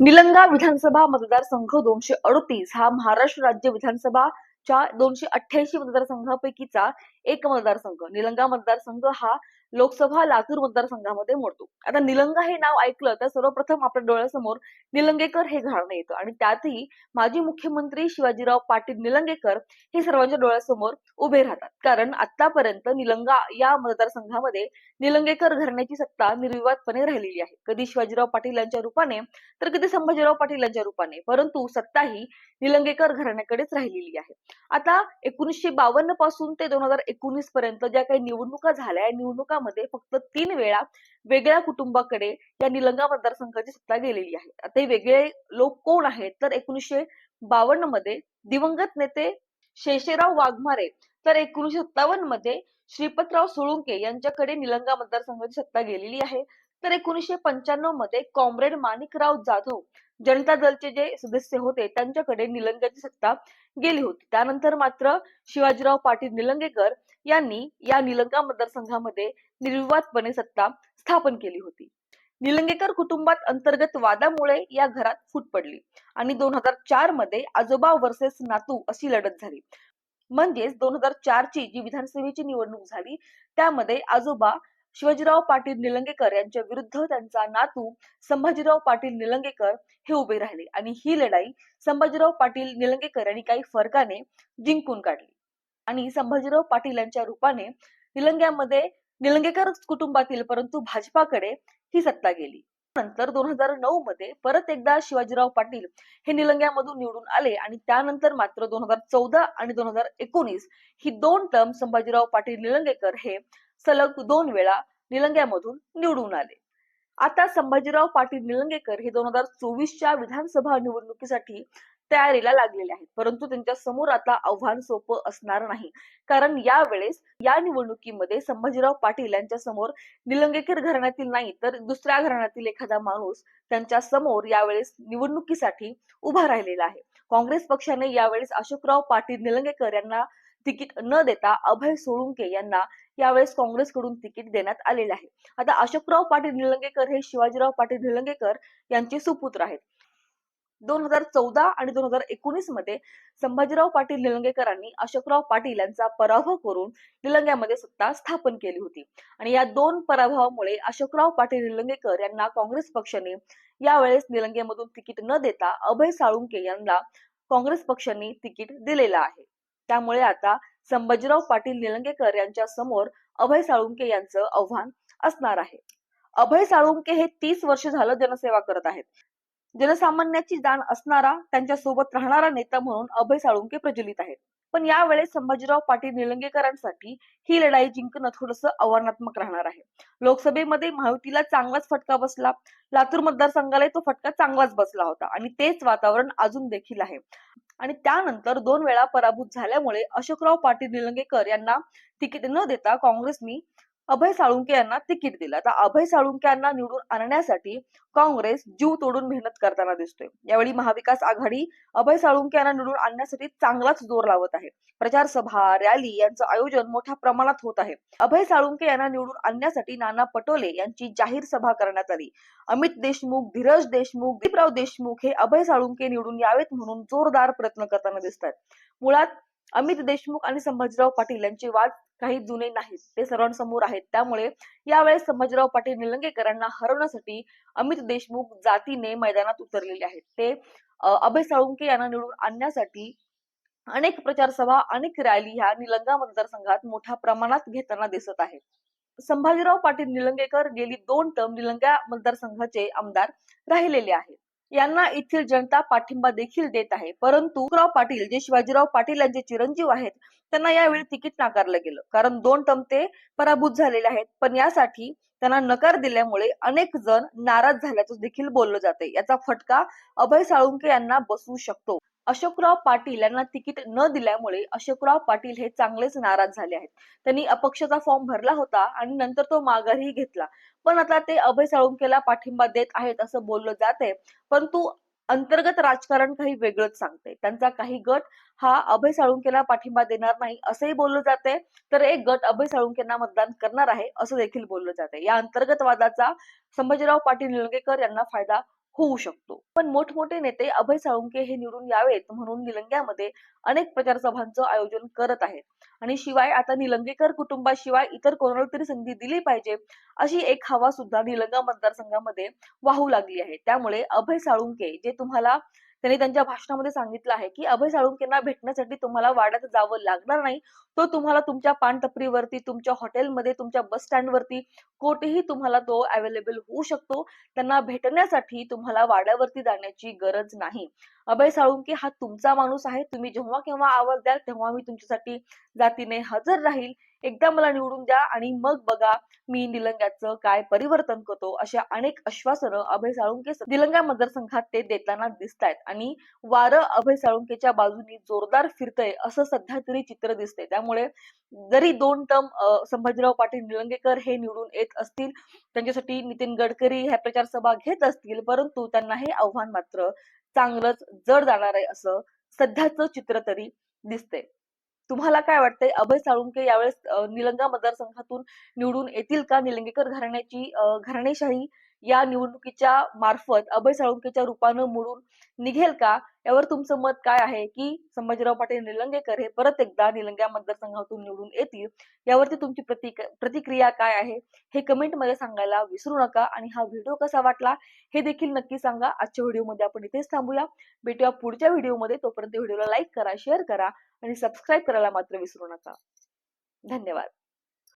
निलंगा विधानसभा मतदारसंघ दोनशे अडतीस हा महाराष्ट्र राज्य विधानसभाच्या दोनशे अठ्ठ्याऐंशी मतदारसंघापैकीचा एक मतदारसंघ. निलंगा मतदारसंघ हा लोकसभा लातूर मतदारसंघामध्ये मोडतो. आता निलंगा हे नाव ऐकलं तर सर्वप्रथम आपल्या डोळ्यासमोर निलंगेकर हे घराणं येतं. आणि त्यातही माजी मुख्यमंत्री शिवाजीराव पाटील निलंगेकर हे सर्वांच्या डोळ्यासमोर उभे राहतात. कारण आतापर्यंत निलंगा या मतदारसंघामध्ये निलंगेकर घराण्याची सत्ता निर्विवादपणे राहिलेली आहे. कधी शिवाजीराव पाटील यांच्या रूपाने तर कधी संभाजीराव पाटील यांच्या रूपाने. परंतु सत्ता ही निलंगेकर घराण्याकडेच राहिलेली आहे. आता एकोणीसशे बावन्नपासून ते दोन हजार एकोणीस पर्यंत ज्या काही निवडणुका झाल्या या निवडणुकामध्ये फक्त तीन वेळा वेगळ्या कुटुंबाकडे या निलंगा मतदारसंघाची सत्ता गेलेली आहे. आता वेगळे लोक कोण आहेत? तर एकोणीसशे बावन्नमध्ये दिवंगत नेते शेषेराव वाघमारे तर एकोणीसशे सत्तावन्नमध्ये श्रीपतराव सोळुंके यांच्याकडे निलंगा मतदारसंघाची सत्ता गेलेली आहे. तर एकोणीसशे पंच्याण्णवमध्ये कॉम्रेड माणिकराव जाधव जनता दलचे जे सदस्य होते त्यांच्याकडे निलंग्याची सत्ता गेली होती. त्यानंतर मात्र शिवाजीराव पाटील निलंगेकर यांनी या निलंगा मतदारसंघामध्ये निर्विवादपणे सत्ता स्थापन केली होती. निलंगेकर कुटुंबात अंतर्गत वादामुळे या घरात फूट पडली आणि दोन हजार चारमध्ये आजोबा वर्सेस नातू अशी लढत झाली. म्हणजेच दोन हजार चार ची जी विधानसभेची निवडणूक झाली त्यामध्ये आजोबा शिवाजीराव पाटील निलंगेकर यांच्या विरुद्ध त्यांचा नातू संभाजीराव पाटील निलंगेकर हे उभे राहिले आणि ही लढाई संभाजीराव पाटील निलंगेकर यांनी काही फरकाने जिंकून काढली. आणि संभाजीराव पाटील यांच्या रूपाने निलंग्यामध्ये निलंगेकर कुटुंबातील परंतु भाजपाकडे ही सत्ता गेली. नंतर दोन हजार नऊ मध्ये परत एकदा शिवाजीराव पाटील हे निलंग्यामधून निवडून आले आणि त्यानंतर मात्र दोन हजार चौदा आणि दोन हजार एकोणीस ही दोन टर्म संभाजीराव पाटील निलंगेकर हे सलग दोन वेळा निलंग्यामधून निवडून आले. आता संभाजीराव पाटील निलंगेकर हे दोन हजार चोवीसच्या विधानसभा निवडणुकीसाठी तयारीला लागलेले आहेत. परंतु त्यांच्यासमोर आता आव्हान सोपं असणार नाही. कारण यावेळेस या निवडणुकीमध्ये संभाजीराव पाटील यांच्या समोर निलंगेकर घराण्यातील नाही तर दुसऱ्या घराण्यातील एखादा माणूस त्यांच्यासमोर यावेळेस निवडणुकीसाठी उभा राहिलेला आहे. काँग्रेस पक्षाने यावेळेस अशोकराव पाटील निलंगेकर यांना तिकीट न देता अभय सोळुंके यांना यावेळेस काँग्रेसकडून तिकीट देण्यात आलेले आहे. आता अशोकराव पाटील निलंगेकर हे शिवाजीराव पाटील निलंगेकर यांचे सुपुत्र आहेत. दोन हजार चौदा आणि दोन हजार एकोणीसमध्ये संभाजीराव पाटील निलंगेकरांनी अशोकराव पाटील यांचा पराभव करून निलंग्यामध्ये सत्ता स्थापन केली होती. आणि या दोन पराभवामुळे अशोकराव पाटील निलंगेकर यांना काँग्रेस पक्षाने यावेळेस निलंगेमधून तिकीट न देता अभय साळुंके यांना काँग्रेस पक्षाने तिकीट दिलेलं आहे. त्यामुळे आता संभाजीराव पाटील निलंगेकर यांच्या समोर अभय साळुंके यांचं आव्हान असणार आहे. अभय साळुंके हे तीस वर्ष झालं जनसेवा करत आहेत. जनसामान्याची जाण असणारा त्यांच्यासोबत राहणारा नेता म्हणून अभय साळुंके प्रचलित आहेत. पण यावेळेस संभाजीराव पाटील निलंगेकरांसाठी ही लढाई जिंकणं थोडस आव्हानात्मक राहणार आहे. लोकसभेमध्ये महायुतीला चांगलाच फटका बसला. लातूर मतदारसंघाला तो फटका चांगलाच बसला होता आणि तेच वातावरण अजून देखील आहे. आणि त्यानंतर दोन वेळा पराभूत झाल्यामुळे अशोकराव पाटील निलंगेकर यांना तिकीट न देता काँग्रेसनी अभय साळुंके यांना तिकीट दिलं. आता अभय साळुंके यांना निवडून आणण्यासाठी काँग्रेस जीव तोडून मेहनत करताना दिसतोय. यावेळी महाविकास आघाडी अभय साळुंके यांना निवडून आणण्यासाठी चांगलाच जोर लावत आहे. प्रचार सभा रॅली यांचं आयोजन मोठ्या प्रमाणात होत आहे. अभय साळुंके यांना निवडून आणण्यासाठी नाना पटोले यांची जाहीर सभा करण्यात आली. अमित देशमुख धीरज देशमुख दीपराव देशमुख हे अभय साळुंके निवडून यावेत म्हणून जोरदार प्रयत्न करताना दिसतात मुळात अमित देशमुख आणि संभाजीराव पाटील यांचे वाद काही जुने नाहीत. ते सर्वांसमोर आहेत. त्यामुळे यावेळेस संभाजीराव पाटील निलंगेकरांना हरवण्यासाठी अमित देशमुख जातीने मैदानात उतरलेले आहेत. ते अभय साळुंके यांना निवडून आणण्यासाठी अनेक प्रचार सभा अनेक रॅली ह्या निलंगा मतदारसंघात मोठ्या प्रमाणात घेताना दिसत आहेत. संभाजीराव पाटील निलंगेकर गेली दोन टर्म निलंगा मतदारसंघाचे आमदार राहिलेले आहेत. यांना येथील जनता पाठिंबा देखील देत आहे. परंतु राव पाटील जे शिवाजीराव पाटील यांचे चिरंजीव आहेत त्यांना यावेळी तिकीट नाकारलं गेलं. कारण दोन टमते ते पराभूत झालेले आहेत. पण यासाठी त्यांना नकार दिल्यामुळे अनेक जण नाराज झाल्याचं देखील बोललं जाते याचा फटका अभय साळुंके यांना बसू शकतो. अशोकराव पाटील यांना तिकीट न दिल्यामुळे अशोकराव पाटील हे चांगलेच नाराज झाले आहेत. त्यांनी अपक्षाचा फॉर्म भरला होता आणि नंतर तो माघारही घेतला. पण आता ते अभय साळुंकेला पाठिंबा देत आहेत असं बोललं जाते परंतु अंतर्गत राजकारण काही वेगळंच सांगते त्यांचा काही गट हा अभय साळुंकेला पाठिंबा देणार नाही असंही बोललं जाते तर एक गट अभय साळुंकेंना मतदान करणार आहे असं देखील बोललं जाते या अंतर्गत वादाचा संभाजीराव पाटील निलंगेकर यांना फायदा होऊ शकतो. पण मोठमोठे नेते अभय साळुंके हे निवडून यावेत म्हणून निलंग्यामध्ये अनेक प्रचार सभांचं आयोजन करत आहेत. आणि शिवाय आता निलंगेकर कुटुंबाशिवाय इतर कोणाला तरी संधी दिली पाहिजे अशी एक हवा सुद्धा निलंगा मतदारसंघामध्ये वाहू लागली आहे. त्यामुळे अभय साळुंके जे तुम्हाला त्यांनी त्यांच्या भाषणामध्ये सांगितलं आहे की अभय साळुंकेंना भेटण्यासाठी तुम्हाला वाड्यात जावं लागणार नाही. तो तुम्हाला तुमच्या पानटपरीवरती तुमच्या हॉटेलमध्ये तुमच्या बस स्टँडवरती कोठेही तुम्हाला तो अवेलेबल होऊ शकतो. त्यांना भेटण्यासाठी तुम्हाला वाड्यावरती जाण्याची गरज नाही. अभय साळुंके हा तुमचा माणूस आहे. तुम्ही जेव्हा केव्हा आवाज द्याल तेव्हा मी तुमच्यासाठी जातीने हजर राहील. एकदा मला निवडून द्या आणि मग बघा मी निलंग्याचं काय परिवर्तन करतो अशा अनेक आश्वासनं अभय साळुंके निलंगा मतदारसंघात ते देताना दिसत आहेत आणि वारं अभय साळुंकेच्या बाजूनी जोरदार फिरतंय असं सध्या तरी चित्र दिसतंय. त्यामुळे जरी दोन टर्म संभाजीराव पाटील निलंगेकर हे निवडून येत असतील त्यांच्यासाठी नितीन गडकरी ह्या प्रचार सभा घेत असतील परंतु त्यांना हे आव्हान मात्र चांगलंच जड जाणार आहे असं सध्याचं चित्र तरी दिसतंय. तुम्हाला काय वाटतंय? अभय साळुंके यावेळेस निलंगा मतदारसंघातून निवडून येतील का? निलंगेकर घराण्याची घराणेशाही या निवडणुकीच्या मार्फत अभय साळुंकेच्या रूपानं मोडून निघेल का? यावर तुमचं मत काय आहे? की संभाजीराव पाटील निलंगेकर हे परत एकदा निलंग्या मतदारसंघातून निवडून येतील? यावरती तुमची प्रतिक प्रतिक्रिया काय आहे? हे कमेंटमध्ये सांगायला विसरू नका आणि हा व्हिडिओ कसा वाटला? हे देखील नक्की सांगा. आजच्या व्हिडिओमध्ये आपण इथेच थांबूया. भेटूया पुढच्या व्हिडिओमध्ये. तोपर्यंत व्हिडिओला लाईक करा शेअर करा आणि सबस्क्राईब करायला मात्र विसरू नका. धन्यवाद.